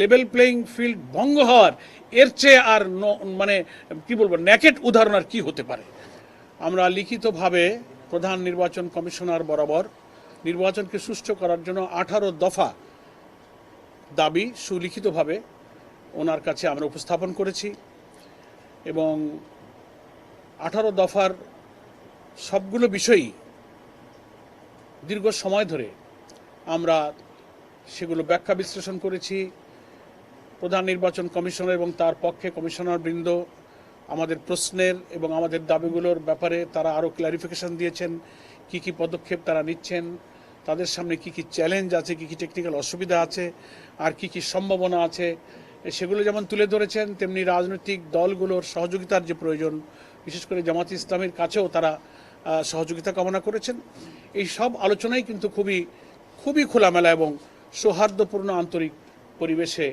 Level playing field ভঙ্গ হওয়ার এর চেয়ে আর মানে কি বলব ন্যাকেট উদাহরণ আর কি হতে পারে? আমরা লিখিতভাবে প্রধান নির্বাচন কমিশনার বরাবর নির্বাচনকে সুষ্ঠু করার জন্য আঠারো দফা দাবি সুলিখিতভাবে ওনার কাছে আমরা উপস্থাপন করেছি এবং আঠারো দফার সবগুলো বিষয়ই দীর্ঘ সময় ধরে আমরা সেগুলো ব্যাখ্যা বিশ্লেষণ করেছি। প্রধান নির্বাচন কমিশনার এবং তার পক্ষে কমিশনার বৃন্দ আমাদের প্রশ্নের এবং আমাদের দাবিগুলোর ব্যাপারে তারা আরও ক্লারিফিকেশন দিয়েছেন, কি কি পদক্ষেপ তারা নিচ্ছেন, তাদের সামনে কি কি চ্যালেঞ্জ আছে, কি কি টেকনিক্যাল অসুবিধা আছে, আর কি কি সম্ভাবনা আছে, সেগুলো যেমন তুলে ধরেছেন, তেমনি রাজনৈতিক দলগুলোর সহযোগিতার যে প্রয়োজন, বিশেষ করে জামাত ইসলামের কাছেও তারা সহযোগিতা কামনা করেছেন। এই সব আলোচনাই কিন্তু খুবই খুবই খোলামেলা এবং সৌহার্দ্যপূর্ণ আন্তরিক পরিবেশে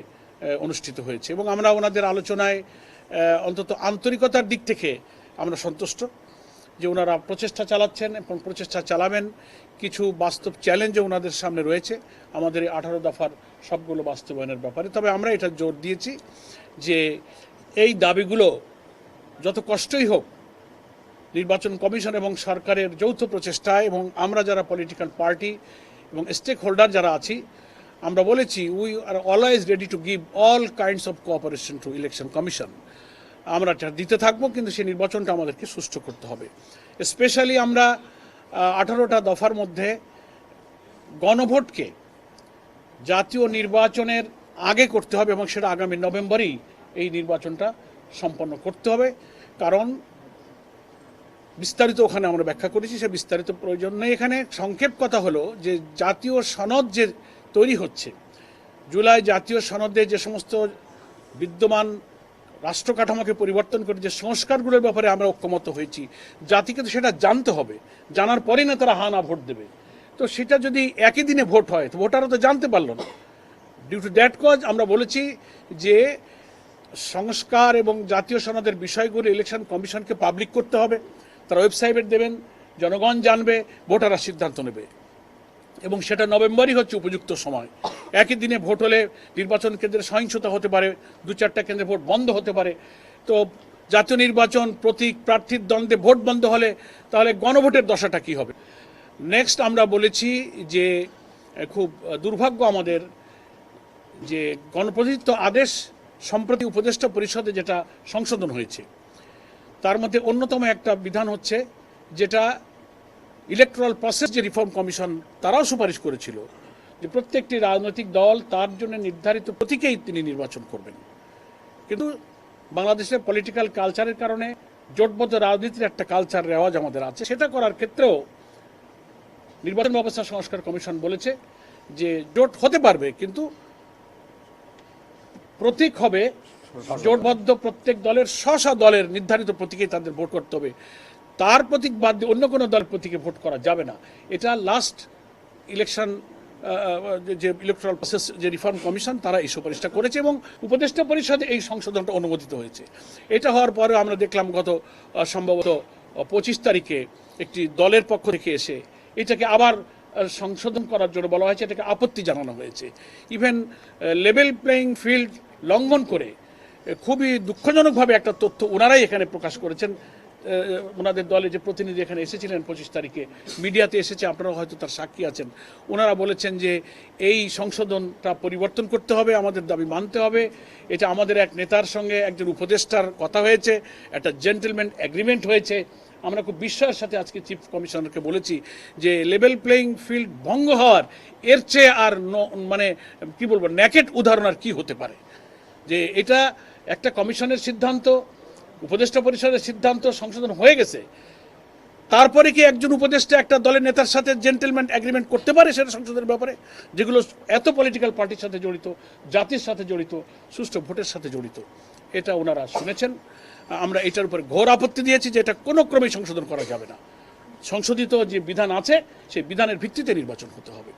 অনুষ্ঠিত হয়েছে। এবং আমরা ওনাদের আলোচনায় অন্তত আন্তরিকতার দিক থেকে আমরা সন্তুষ্ট যে ওনারা প্রচেষ্টা চালাচ্ছেন এবং প্রচেষ্টা চালাবেন। কিছু বাস্তব চ্যালেঞ্জও ওনাদের সামনে রয়েছে। আমাদের এই আঠারো দফার সবগুলো বাস্তবায়নের ব্যাপারে। তবে আমরা এটা জোর দিয়েছি যে এই দাবিগুলো যত কষ্টই হোক, নির্বাচন কমিশন এবং সরকারের যৌথ প্রচেষ্টায় এবং আমরা যারা পলিটিক্যাল পার্টি এবং স্টেক হোল্ডার যারা আছি আমরা বলেছি we are always ready to give all kinds of cooperation to election commission আমরা দিতে থাকব, কিন্তু সেই নির্বাচনটা আমাদেরকে সুষ্ঠু করতে হবে। স্পেশালি আমরা আঠারোটা দফার মধ্যে গণভোটকে জাতীয় নির্বাচনের আগে করতে হবে এবং সেটা আগামী নভেম্বরেই এই নির্বাচনটা সম্পন্ন করতে হবে। কারণ বিস্তারিত ওখানে আমরা ব্যাখ্যা করেছি, সে বিস্তারিত প্রয়োজন নেই এখানে। সংক্ষেপ কথা হলো যে জাতীয় সনদ যে তৈরি হচ্ছে। জুলাই জাতীয় সনদে যে সমস্ত বিদ্যমান রাষ্ট্র কাঠামোকে পরিবর্তন করে যে সংস্কারগুলোর ব্যাপারে আমরা ঐক্যমত হয়েছি, জাতিকে তো সেটা জানতে হবে। জানার পরেই না তারা হানা ভোট দেবে। তো সেটা যদি একই দিনে ভোট হয়, তো ভোটাররা তো জানতে পারল না। ডিউ টু দ্যাট কজ আমরা বলেছি যে সংস্কার এবং জাতীয় সনদের বিষয়গুলো ইলেকশন কমিশনকে পাবলিক করতে হবে। তারা ওয়েবসাইটে দেবেন, জনগণ জানবে, ভোটাররা সিদ্ধান্ত নেবে। এবং সেটা নভেম্বরই হচ্ছে উপযুক্ত সময়। একই দিনে ভোট হলে নির্বাচন কেন্দ্রে সহিংসতা হতে পারে, দু চারটা কেন্দ্রে ভোট বন্ধ হতে পারে। তো জাতীয় নির্বাচন প্রতীক প্রার্থীর দ্বন্দ্বে ভোট বন্ধ হলে তাহলে গণভোটের দশাটা কি হবে? নেক্সট আমরা বলেছি যে, খুব দুর্ভাগ্য আমাদের যে গণপ্রতিনিধিত্ব আদেশ সম্প্রতি উপদেষ্টা পরিষদে যেটা সংশোধন হয়েছে। তার মধ্যে অন্যতম একটা বিধান হচ্ছে যেটা ইলেকট্রাল প্রসেস যে রিফর্ম কমিশন তারাও সুপারিশ করেছিল যে প্রত্যেকটি রাজনৈতিক দল তার জন্য নির্ধারিত প্রতীকেই তিনি নির্বাচন করবেন। কিন্তু বাংলাদেশের পলিটিক্যাল কালচারের কারণে জোটবদ্ধ রাজনীতির একটা কালচার রেওয়াজ আমাদের আছে। সেটা করার ক্ষেত্রেও নির্বাচন ব্যবস্থা সংস্কার কমিশন বলেছে যে জোট হতে পারবে, কিন্তু প্রতীক হবে জোটবদ্ধ প্রত্যেক দলের স্ব দলের নির্ধারিত প্রতীকে তাদের ভোট করতে হবে। তার প্রতীক বাদ দিয়ে অন্য কোনো দলের প্রতীকে ভোট করা যাবে না। এটা লাস্ট ইলেকশন যে ইলেকট্রাল প্রসেস যে রিফর্ম কমিশন তারা এই সুপারিশটা করেছে এবং উপদেষ্টা পরিষদে এই সংশোধনটা অনুমোদিত হয়েছে। এটা হওয়ার পরে আমরা দেখলাম গত সম্ভবত পঁচিশ তারিখে একটি দলের পক্ষ থেকে এসে এটাকে আবার সংশোধন করার জন্য বলা হয়েছে, এটাকে আপত্তি জানানো হয়েছে। ইভেন লেভেল প্লেয়িং ফিল্ড লঙ্ঘন করে খুবই দুঃখজনকভাবে একটা তথ্য ওনারাই এখানে প্রকাশ করেছেন। ওনাদের দলে যে প্রতিনিধি এখানে এসেছিলেন পঁচিশ তারিখে, মিডিয়াতে এসেছে আপনারা হয়তো তার সাক্ষী আছেন। ওনারা বলেছেন যে এই সংশোধনটা পরিবর্তন করতে হবে, আমাদের দাবি মানতে হবে। এটা আমাদের এক নেতার সঙ্গে একজন উপদেষ্টার কথা হয়েছে, একটা জেন্টেলম্যান এগ্রিমেন্ট হয়েছে। আমরা খুব বিস্ময়ের সাথে আজকে চিফ কমিশনারকে বলেছি যে লেভেল প্লেইং ফিল্ড ভঙ্গ হওয়ার, এর চেয়ে আর মানে কি বলব ন্যাকেট উদাহরণ আর কি হতে পারে। যে এটা একটা কমিশনের সিদ্ধান্ত উপদেষ্টা পরিষদের সিদ্ধান্ত সংশোধন হয়ে গেছে। তারপরে কি একজন উপদেষ্টা একটা দলের নেতার সাথে জেন্টেলম্যান এগ্রিমেন্ট করতে পারে সেটা সংসদের ব্যাপারে? যেগুলো এত পলিটিক্যাল পার্টির সাথে জড়িত, জাতির সাথে জড়িত, সুষ্ঠু ভোটের সাথে জড়িত। এটা ওনারা শুনেছেন। আমরা এটার উপরে ঘোর আপত্তি দিয়েছি যে এটা কোনো ক্রমেই সংশোধন করা যাবে না। সংশোধিত যে বিধান আছে, সেই বিধানের ভিত্তিতে নির্বাচন হতে হবে।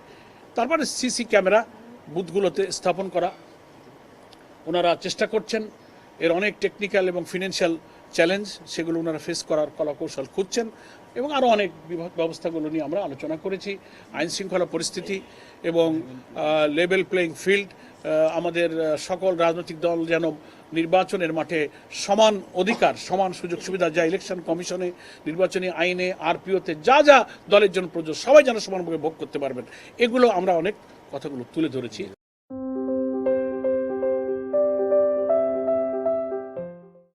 তারপরে সিসি ক্যামেরা বুথগুলোতে স্থাপন করা। ওনারা চেষ্টা করছেন এর অনেক টেকনিক্যাল এবং ফিনান্সিয়াল চ্যালেঞ্জ সেগুলো ওনারা ফেস করার কলাকৌশল খুঁজছেন এবং আরও অনেক বিভাগ- ব্যবস্থাগুলো নিয়ে আমরা আলোচনা করেছি। আইন শৃঙ্খলা পরিস্থিতি এবং লেভেল প্লেইং ফিল্ড আমাদের সকল রাজনৈতিক দল যেন নির্বাচনের মাঠে সমান অধিকার, সমান সুযোগ সুবিধা, যা ইলেকশন কমিশনে নির্বাচনী আইনে আরপিওতে যা যা দলের জন্য প্রযোজ্য, সবাই যেন সমানভাবে ভোগ করতে পারবেন, এগুলো আমরা অনেক কথাগুলো তুলে ধরেছি।